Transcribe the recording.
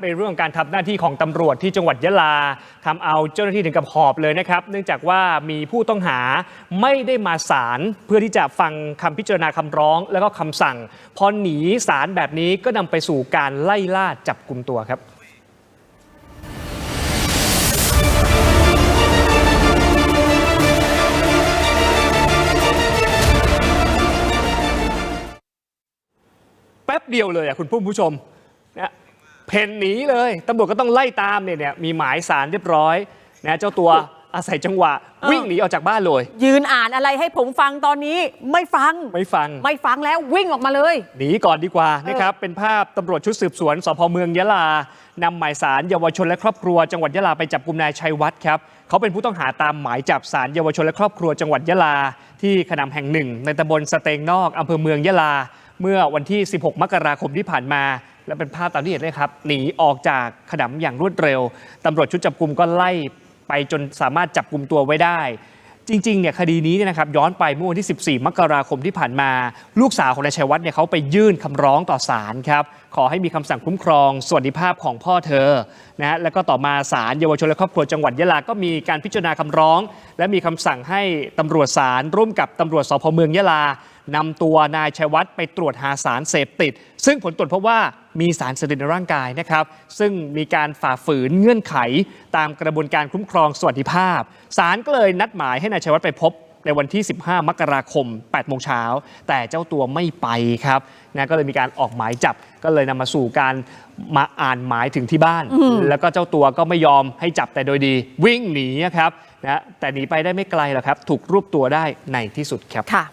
เป็นเรื่องของการทำหน้าที่ของตำรวจที่จังหวัดยะลาทำเอาเจ้าหน้าที่ถึงกับหอบเลยนะครับ เนื่องจากว่ามีผู้ต้องหาไม่ได้มาศาลเพื่อที่จะฟังคำพิจารณาคำร้อง แล้วก็คำสั่ง พอหนีศาลแบบนี้ก็นำไปสู่การไล่ล่าจับกลุ่มตัวครับแป๊บเดียวเลยอะคุณผู้ชมนะ เพนหนีเลยตำรวจก็ต้องไล่ตามเนี่ยเนี่ยมีหมายสารเรียบร้อยนะเจ้าตัวอาศัยจังหวะ วิ่งหนีออกจากบ้านเลย ยืนอ่านอะไรให้ผมฟังตอนนี้ไม่ฟังไม่ฟัง ไม่ฟังแล้ววิ่งออกมาเลย หนีก่อนดีกว่านะครับ เป็นภาพตำรวจชุดสืบสวนสพเมืองยะลานำหมายสารเยาวชนและครอบครัว จังหวัดยะลาไปจับกลุ่มนายชัยวัฒน์ครับเขาเป็นผู้ต้องหาตามหมายจับสารเยาวชนและครอบครัวจังหวัดยะลา ที่ขนำแห่งหนึ่ง ในตำบลสเตงนอกอำเภอเมืองยะลา เมื่อวันที่ 16 มกราคมที่ผ่านมา และเป็นภาพตามที่เห็นเลยครับ หนีออกจากขนำอย่างรวดเร็วตำรวจชุดจับกลุ่มก็ไล่ไปจนสามารถจับกลุ่มตัวไว้ได้ จริงๆเนี่ยคดีนี้เนี่ยนะครับย้อนไปเมื่อวันที่ 14 มกราคมที่ผ่านมา ลูกสาวของนายชัยวัฒน์เนี่ยเขาไปยื่นคำร้องต่อศาลครับ ขอให้มีคำสั่งคุ้มครองสวัสดิภาพของพ่อเธอนะฮะแล้วก็ต่อมาศาลเยาวชนและครอบครัวจังหวัดยะลาก็มีการพิจารณาคำร้อง และมีคำสั่งให้ตำรวจศาลร่วมกับตำรวจสพเมืองยะลานำตัวนายชัยวัฒน์ไปตรวจหาสารเสพติด ซึ่งผลตรวจพบว่า มีสารเสพติดในร่างกายนะครับ ซึ่งมีการฝ่าฝืนเงื่อนไขตามกระบวนการคุ้มครองสวัสดิภาพศาลก็เลยนัดหมายให้นายชัยวัฒน์ไปพบในวันที่ 15 มกราคม 8 โมงเช้า แต่เจ้าตัวไม่ไปครับนะก็เลยมีการออกหมายจับ ก็เลยนำมาสู่การมาอ่านหมายถึงที่บ้าน แล้วก็เจ้าตัวก็ไม่ยอมให้จับแต่โดยดี วิ่งหนีครับนะแต่หนีไปได้ไม่ไกลหรอกครับ ถูกรวบตัวได้ในที่สุดครับค่ะ